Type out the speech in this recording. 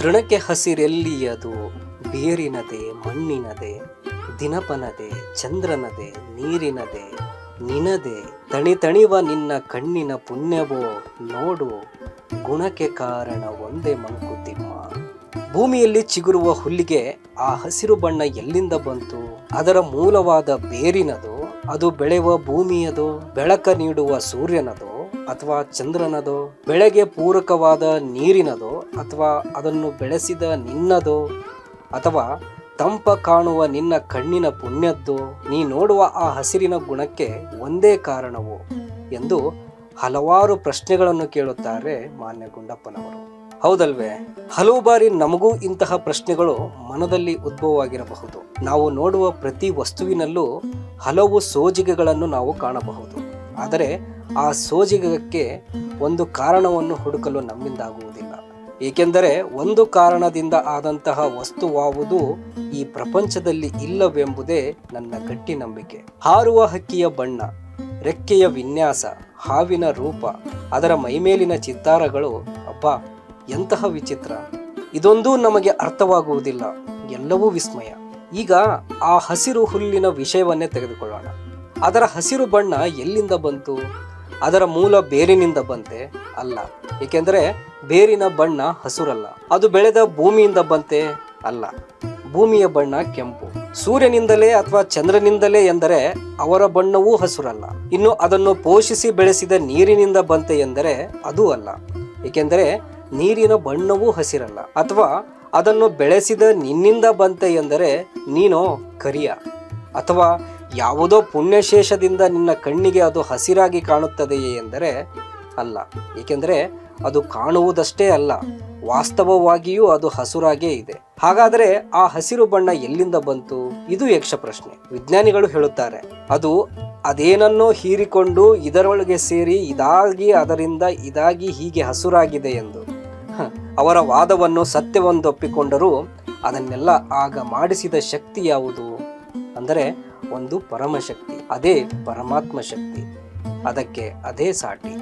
ತೃಣಕ್ಕೆ ಹಸಿರೆಲ್ಲಿಯದು ಬೇರಿನದೆ, ಮಣ್ಣಿನದೆ, ದಿನಪನದೆ, ಚಂದ್ರನದೆ, ನೀರಿನದೆ, ನಿನದೆ, ತಣಿ ತಣಿವ ನಿನ್ನ ಕಣ್ಣಿನ ಪುಣ್ಯವೋ, ನೋಡು, ಗುಣಕ್ಕೆ ಕಾರಣ ಒಂದೇ ಮಂಕುತಿಮ್ಮ. ಭೂಮಿಯಲ್ಲಿ ಚಿಗುರುವ ಹುಲ್ಲಿಗೆ ಆ ಹಸಿರು ಬಣ್ಣ ಎಲ್ಲಿಂದ ಬಂತು? ಅದರ ಮೂಲವಾದ ಬೇರಿನದು, ಅದು ಬೆಳೆಯುವ ಭೂಮಿಯದು, ಬೆಳಕ ನೀಡುವ ಸೂರ್ಯನದು ಅಥವಾ ಚಂದ್ರನದೋ, ಬೆಳೆಗೆ ಪೂರಕವಾದ ನೀರಿನದು, ಅಥವಾ ಅದನ್ನು ಬೆಳೆಸಿದ ನಿನ್ನದು, ಅಥವಾ ತಂಪ ಕಾಣುವ ನಿನ್ನ ಕಣ್ಣಿನ ಪುಣ್ಯದ್ದು, ನೀ ನೋಡುವ ಆ ಹಸಿರಿನ ಗುಣಕ್ಕೆ ಒಂದೇ ಕಾರಣವು ಎಂದು ಹಲವಾರು ಪ್ರಶ್ನೆಗಳನ್ನು ಕೇಳುತ್ತಾರೆ ಮಾನ್ಯ ಗುಂಡಪ್ಪನವರು ಹೌದಲ್ವೇ? ಹಲವು ಬಾರಿ ನಮಗೂ ಇಂತಹ ಪ್ರಶ್ನೆಗಳು ಮನದಲ್ಲಿ ಉದ್ಭವವಾಗಿರಬಹುದು. ನಾವು ನೋಡುವ ಪ್ರತಿ ವಸ್ತುವಿನಲ್ಲೂ ಹಲವು ಸೋಜಿಗೆಗಳನ್ನು ನಾವು ಕಾಣಬಹುದು. ಆದರೆ ಆ ಸೋಜಿಗಕ್ಕೆ ಒಂದು ಕಾರಣವನ್ನು ಹುಡುಕಲು ನಮ್ಮಿಂದಾಗುವುದಿಲ್ಲ. ಏಕೆಂದರೆ ಒಂದು ಕಾರಣದಿಂದ ಆದಂತಹ ವಸ್ತುವಾವುದು ಈ ಪ್ರಪಂಚದಲ್ಲಿ ಇಲ್ಲವೆಂಬುದೇ ನನ್ನ ಗಟ್ಟಿ ನಂಬಿಕೆ. ಹಾರುವ ಹಕ್ಕಿಯ ಬಣ್ಣ, ರೆಕ್ಕೆಯ ವಿನ್ಯಾಸ, ಹಾವಿನ ರೂಪ, ಅದರ ಮೈಮೇಲಿನ ಚಿತ್ತಾರಗಳು, ಅಪ್ಪ, ಎಂತಹ ವಿಚಿತ್ರ. ಇದೊಂದೂ ನಮಗೆ ಅರ್ಥವಾಗುವುದಿಲ್ಲ, ಎಲ್ಲವೂ ವಿಸ್ಮಯ. ಈಗ ಆ ಹಸಿರು ಹುಲ್ಲಿನ ವಿಷಯವನ್ನೇ ತೆಗೆದುಕೊಳ್ಳೋಣ. ಅದರ ಹಸಿರು ಬಣ್ಣ ಎಲ್ಲಿಂದ ಬಂತು? ಅದರ ಮೂಲ ಬೇರಿನಿಂದ ಬಂತೆ ಅಲ್ಲ. ಏಕೆಂದರೆ ಬೇರಿನ ಬಣ್ಣ ಹಸುರಲ್ಲ. ಅದು ಬೆಳೆದ ಭೂಮಿಯಿಂದ ಬಂತೆ ಅಲ್ಲ. ಭೂಮಿಯ ಬಣ್ಣ ಕೆಂಪು. ಸೂರ್ಯನಿಂದಲೇ ಅಥವಾ ಚಂದ್ರನಿಂದಲೇ ಎಂದರೆ ಅವರ ಬಣ್ಣವೂ ಹಸುರಲ್ಲ. ಇನ್ನು ಅದನ್ನು ಪೋಷಿಸಿ ಬೆಳೆಸಿದ ನೀರಿನಿಂದ ಬಂತೆ ಎಂದರೆ ಅದೂ ಅಲ್ಲ. ಏಕೆಂದರೆ ನೀರಿನ ಬಣ್ಣವೂ ಹಸಿರಲ್ಲ. ಅಥವಾ ಅದನ್ನು ಬೆಳೆಸಿದ ನಿನ್ನಿಂದ ಬಂತೆ ಎಂದರೆ ನೀನೋ ಕರಿಯ. ಅಥವಾ ಯಾವುದೋ ಪುಣ್ಯಶೇಷದಿಂದ ನಿನ್ನ ಕಣ್ಣಿಗೆ ಅದು ಹಸಿರಾಗಿ ಕಾಣುತ್ತದೆಯೇ ಎಂದರೆ ಅಲ್ಲ. ಏಕೆಂದರೆ ಅದು ಕಾಣುವುದಷ್ಟೇ ಅಲ್ಲ, ವಾಸ್ತವವಾಗಿಯೂ ಅದು ಹಸುರಾಗೇ ಇದೆ. ಹಾಗಾದರೆ ಆ ಹಸಿರು ಬಣ್ಣ ಎಲ್ಲಿಂದ ಬಂತು? ಇದು ಯಕ್ಷ ಪ್ರಶ್ನೆ ವಿಜ್ಞಾನಿಗಳು ಹೇಳುತ್ತಾರೆ, ಅದು ಅದೇನನ್ನೋ ಹೀರಿಕೊಂಡು ಇದರೊಳಗೆ ಸೇರಿ ಇದಾಗಿ ಅದರಿಂದ ಇದಾಗಿ ಹೀಗೆ ಹಸುರಾಗಿದೆ ಎಂದು. ಅವರ ವಾದವನ್ನು ಸತ್ಯವೊಂದೊಪ್ಪಿಕೊಂಡರೂ ಅದನ್ನೆಲ್ಲ ಆಗ ಮಾಡಿಸಿದ ಶಕ್ತಿ ಯಾವುದು? ಅಂದರೆ ಒಂದು ಪರಮಶಕ್ತಿ ಅದೇ ಪರಮಾತ್ಮ ಶಕ್ತಿ ಅದಕ್ಕೆ ಅದೇ ಸಾಟಿ.